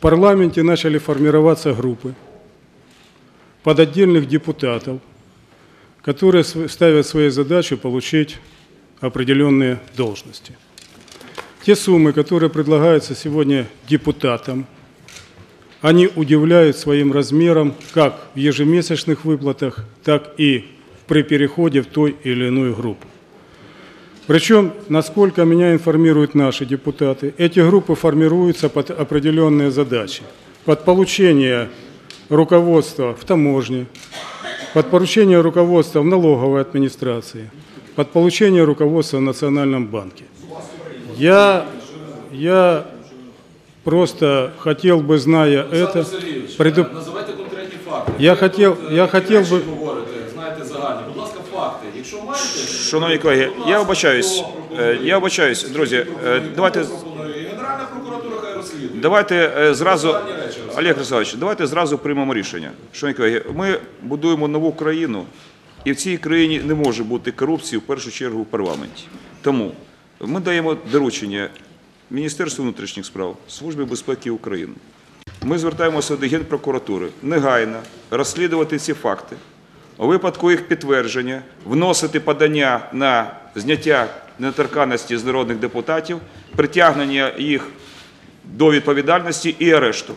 парламенте начали формироваться группы под отдельных депутатов, которые ставят своей задачей получить определенные должности. Те суммы, которые предлагаются сегодня депутатам, они удивляют своим размером как в ежемесячных выплатах, так и при переходе в той или иную группу. Причем, насколько меня информируют наши депутаты, эти группы формируются под определенные задачи. Под получение руководства в таможне, под поручение руководства в налоговой администрации, под получение руководства в Национальном банке. Я, я просто хотел бы, зная это, Олександр Сергійович, предуп- називайте конкретні факти. Я Ви хотів- тут, е, я такі хотів загальні. Будь ласка, факти. Якщо маєте, Шановні колеги, я вибачаюсь. е, Я вибачаюсь, друзі. е, Давайте. Генеральна прокуратура хай розслідує. давайте е, зразу. Олег Росавович, давайте зразу приймемо рішення. Шановні колеги, ми будуємо нову країну, і в цій країні не може бути корупції в першу чергу в парламенті. Тому ми даємо доручення Міністерству внутрішніх справ, Службі безпеки України. Ми звертаємося до Генпрокуратури негайно розслідувати ці факти. У випадку їх підтвердження вносити подання на зняття недоторканності з народних депутатів, притягнення їх до відповідальності і арешту.